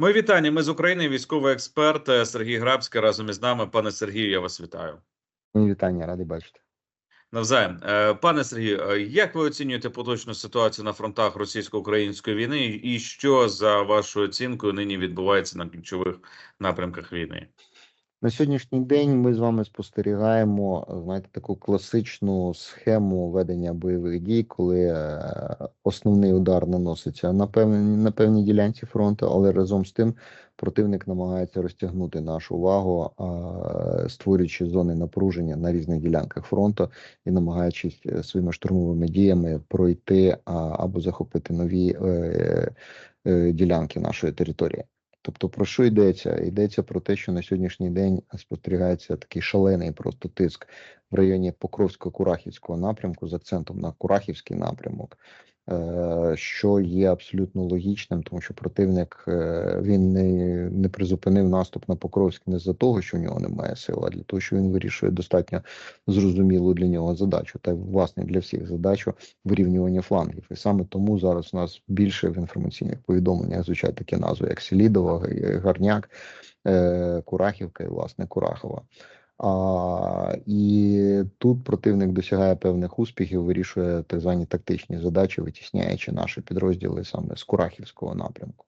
Ми вітання. Ми з України. Військовий експерт е, Сергій Грабський разом із нами. Пане Сергію, я вас вітаю. Мої вітання, радий бачити. Навзаєм, Е, пане Сергію, е, як ви оцінюєте поточну ситуацію на фронтах російсько-української війни, і що за вашою оцінкою нині відбувається на ключових напрямках війни? На сьогоднішній день ми з вами спостерігаємо, знаєте, таку класичну схему ведення бойових дій, коли е, основний удар наноситься на певній на певній ділянці фронту, але разом з тим противник намагається розтягнути нашу увагу, створюючи зони напруження на різних ділянках фронту і намагаючись е, своїми штурмовими діями пройти або захопити нові е, ділянки нашої території. Тобто про що йдеться? Йдеться про те, що на сьогоднішній день спостерігається такий шалений просто тиск в районі Покровсько-Курахівського напрямку з акцентом на Курахівський напрямок, е, що є абсолютно логічним, тому що противник е, він не, не призупинив наступ на Покровськ не за того, що в нього немає сил, а для того, що він вирішує достатньо зрозумілу для нього задачу, та власне для всіх задачу вирівнювання флангів. І саме тому зараз у нас більше в інформаційних повідомленнях звучать такі назви, як Селідова, Гарняк, е, Курахівка і власне Курахова. А, І тут противник досягає певних успіхів, вирішує так звані тактичні задачі, витісняючи наші підрозділи саме з Курахівського напрямку.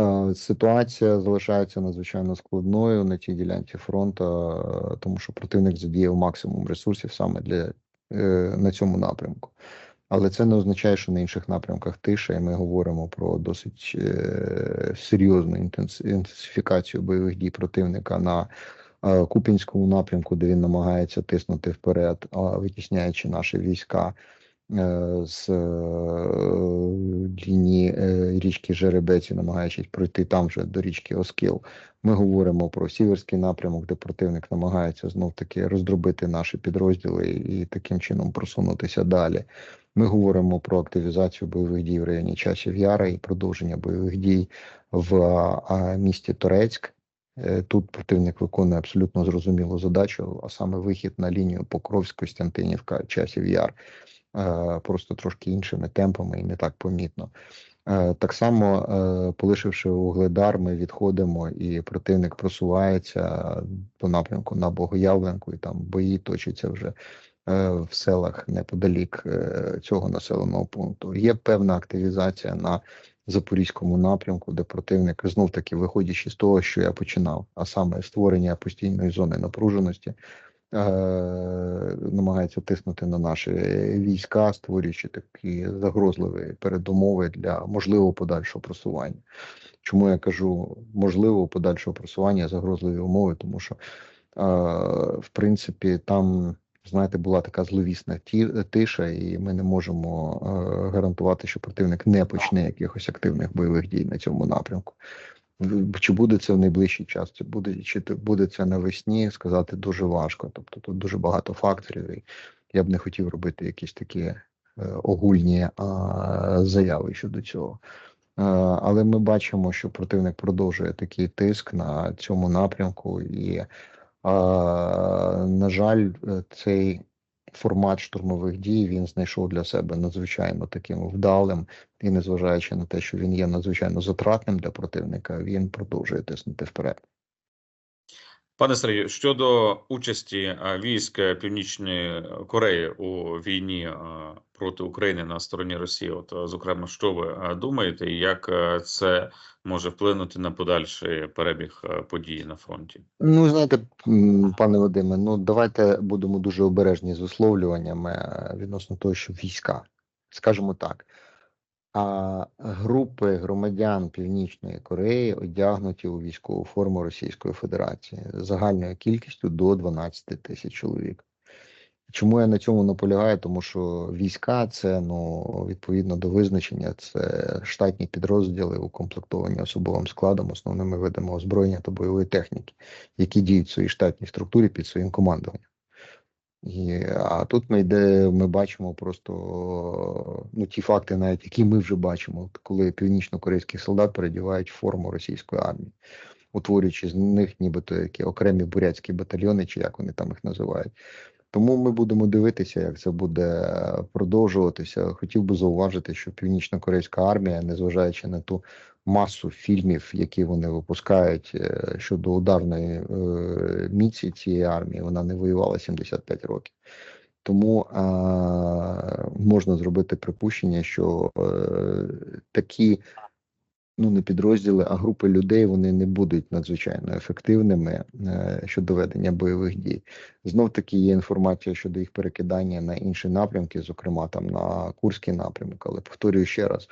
Е, Ситуація залишається надзвичайно складною на цій ділянці фронту, е, тому що противник задіяв максимум ресурсів саме для е, на цьому напрямку. Але це не означає, що на інших напрямках тиша, і ми говоримо про досить серйозну інтенсифікацію бойових дій противника на Купінському напрямку, де він намагається тиснути вперед, витісняючи наші війська е, з е, лінії е, річки Жеребеці, намагаючись пройти там же до річки Оскіл. Ми говоримо про сіверський напрямок, де противник намагається знов таки роздробити наші підрозділи і таким чином просунутися далі. Ми говоримо про активізацію бойових дій в районі часів Яра і продовження бойових дій в місті Торецьк. Е, Тут противник виконує абсолютно зрозумілу задачу, а саме вихід на лінію Покровськ, Костянтинівка, часів Яр, е, просто трошки іншими темпами і не так помітно. Е, Так само, полишивши Угледар, ми відходимо, і противник просувається по напрямку на Богоявленку, і там бої точаться вже в селах неподалік цього населеного пункту. Є певна активізація на Запорізькому напрямку, де противник знов таки виходячи з того, що я починав, а саме створення постійної зони напруженості. е, Намагається тиснути на наші війська, створюючи такі загрозливі передумови для можливого подальшого просування. Чому я кажу можливого подальшого просування, загрозливі умови, тому що е, в принципі там знаєте, була така зловісна тиша, і ми не можемо е, гарантувати, що противник не почне якихось активних бойових дій на цьому напрямку. Чи буде це в найближчий час? Це буде чи буде це навесні? Сказати дуже важко. Тобто тут дуже багато факторів. І я б не хотів робити якісь такі е, огульні заяви щодо цього. Е, Але ми бачимо, що противник продовжує такий тиск на цьому напрямку, і на жаль, е, цей формат штурмових дій він знайшов для себе надзвичайно таким вдалим, і незважаючи на те, що він є надзвичайно затратним для противника, він продовжує тиснути вперед. Пане Сергію, щодо участі е, військ е, Північної Кореї у війні е, проти України на стороні Росії, от е, зокрема, що ви е, думаєте, і як е, це може вплинути на подальший перебіг е, подій на фронті? Ну, знаєте, пане Вадиме, ну давайте будемо дуже обережні з висловлюваннями е, відносно того, що війська, скажімо так. А групи громадян Північної Кореї одягнуті у військову форму Російської Федерації загальною кількістю до 12 тисяч чоловік. Чому я на цьому наполягаю? Тому що війська це ну відповідно до визначення, це штатні підрозділи, укомплектовані особовим складом, основними видами озброєння та бойової техніки, які діють в своїй штатній структурі під своїм командуванням. І, а тут ми йде, ми бачимо просто ну ті факти, навіть які ми вже бачимо, коли північно-корейських солдат передівають форму російської армії, утворюючи з них нібито які окремі бурятські батальйони, чи як вони там їх називають. Тому ми будемо дивитися, як це буде продовжуватися. Хотів би зауважити, що північно-корейська армія, незважаючи на ту масу фільмів, які вони випускають е, щодо ударної е, міці цієї армії, вона не воювала 75 років. Тому а, можна зробити припущення, що е, такі ну не підрозділи, а групи людей вони не будуть надзвичайно ефективними е, щодо ведення бойових дій. Знов таки є інформація щодо їх перекидання на інші напрямки, зокрема там на Курський напрямок. Але повторюю ще раз.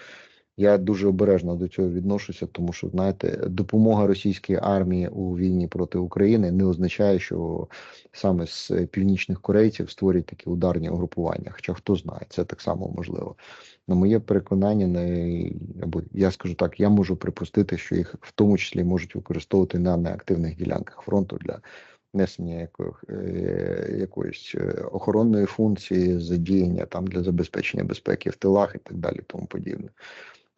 Я дуже обережно до цього відношуся, тому що знаєте, допомога російської армії у війні проти України не означає, що саме з північних корейців створять такі ударні угрупування. Хоча хто знає, це так само можливо. На моє переконання, не або я скажу так, я можу припустити, що їх в тому числі можуть використовувати на неактивних ділянках фронту для несення яких, е, якоїсь е, охоронної функції, задіяння там для забезпечення безпеки в тилах і так далі, тому подібне.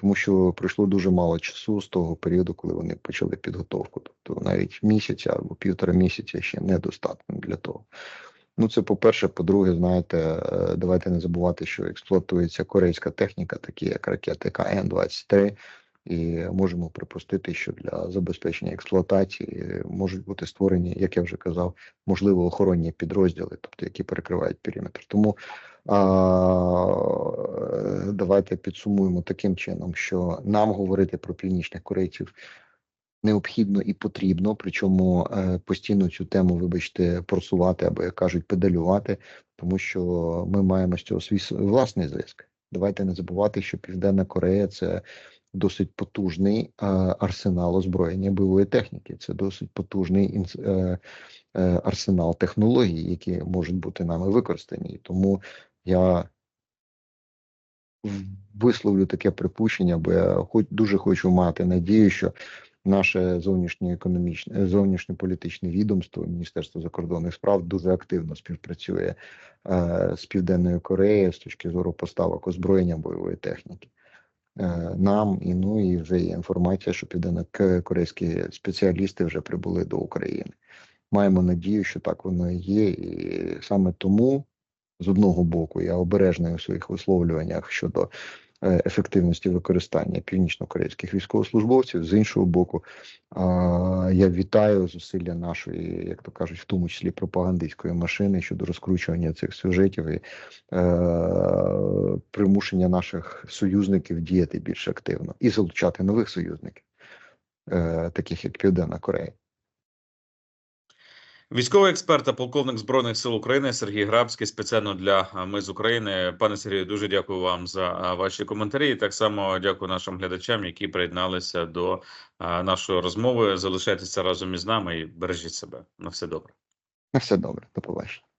Тому що пройшло дуже мало часу з того періоду, коли вони почали підготовку. Тобто навіть місяця або півтора місяця ще недостатньо для того. Ну, це по-перше, по-друге, знаєте, е, давайте не забувати, що експлуатується корейська техніка, такі як ракети КН-23, і можемо припустити, що для забезпечення експлуатації можуть бути створені, як я вже казав, можливо, охоронні підрозділи, тобто які перекривають периметр. Тому а, давайте підсумуємо таким чином, що нам говорити про північних корейців необхідно і потрібно, причому е, постійно цю тему, вибачте, просувати або як кажуть, педалювати, тому що ми маємо з цього свій власний зв'язок. Давайте не забувати, що Південна Корея це досить потужний е, арсенал озброєння бойової техніки. Це досить потужний е, е, арсенал технологій, які можуть бути нами використані. Тому я висловлю таке припущення, бо я хоч дуже хочу мати надію, що наше зовнішнє економічне зовнішньополітичне відомство Міністерство закордонних справ дуже активно співпрацює е, з Південною Кореєю з точки зору поставок озброєння бойової техніки. Е, нам і ну і вже є інформація, що південно-корейські спеціалісти вже прибули до України. Маємо надію, що так воно і є, і саме тому з одного боку я обережний у своїх висловлюваннях щодо е, ефективності використання північно-корейських військовослужбовців. З іншого боку, я вітаю зусилля нашої, як то кажуть, в тому числі пропагандистської машини щодо розкручування цих сюжетів і е, примушення наших союзників діяти більш активно і залучати нових союзників, е, таких як Південна Корея. Військовий експерт та полковник збройних сил України Сергій Грабський спеціально для ми з України. Пане Сергію, дуже дякую вам за ваші коментарі. І так само дякую нашим глядачам, які приєдналися до нашої розмови. Залишайтеся разом із нами і бережіть себе. На все добре. На все добре, до побачення.